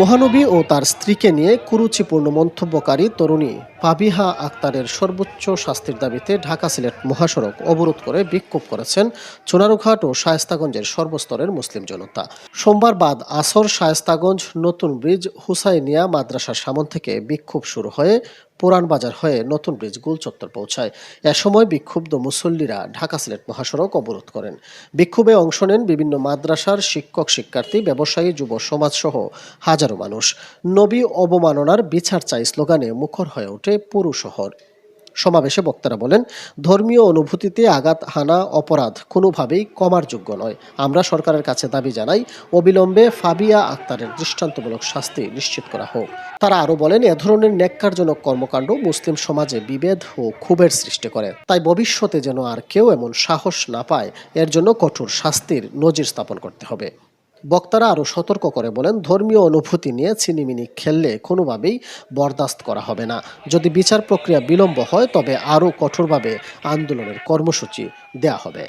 মহানবী ও তার স্ত্রীকে নিয়ে কুরুচিপূর্ণ মন্তব্যকারী তরুণী পাবিহা আক্তারের সর্বোচ্চ শাস্তির দাবিতে ঢাকা সিলেট মহাসড়ক অবরোধ করে বিক্ষোভ করেছেন চুনারুঘাট ও শায়েস্তাগঞ্জের সর্বস্তরের মুসলিম জনতা। সোমবার বাদ আসর শায়েস্তাগঞ্জ নতুন ব্রিজ হুসাইনিয়া মাদ্রাসার সামন থেকে বিক্ষোভ শুরু হয়ে পুরান বাজার হয়ে নতুন ব্রিজ গুলচত্বর পৌঁছায়। এ সময় বিক্ষুব্ধ মুসল্লিরা ঢাকা সিলেট মহাসড়ক অবরোধ করেন। বিক্ষোভে অংশ নেন বিভিন্ন মাদ্রাসার শিক্ষক, শিক্ষার্থী, ব্যবসায়ী, যুব সমাজ সহ হাজারো মানুষ। নবী অবমাননার বিচার চাই স্লোগানে মুখর হয়ে ওঠে পুরো শহর। সমাবেশে বক্তারা বলেন, ধর্মীয় অনুভূতিতে আঘাত হানা অপরাধ কোনোভাবেই কমার যোগ্য নয়। আমরা সরকারের কাছে দাবি জানাই, অবিলম্বে ফাবিয়া আক্তারের দৃষ্টান্তমূলক শাস্তি নিশ্চিত করা হোক। তারা আরও বলেন, এ ধরনের ন্যাক্কারজনক কর্মকাণ্ড মুসলিম সমাজে বিভেদ ও ক্ষোভের সৃষ্টি করে। তাই ভবিষ্যতে যেন আর কেউ এমন সাহস না পায়, এর জন্য কঠোর শাস্তির নজির স্থাপন করতে হবে। বক্তারা আরও সতর্ক করে বলেন, ধর্মীয় অনুভূতি নিয়ে চিনিমিনি খেললে কোনোভাবেই বরদাস্ত করা হবে না। যদি বিচার প্রক্রিয়া বিলম্ব হয়, তবে আরও কঠোরভাবে আন্দোলনের কর্মসূচি দেয়া হবে।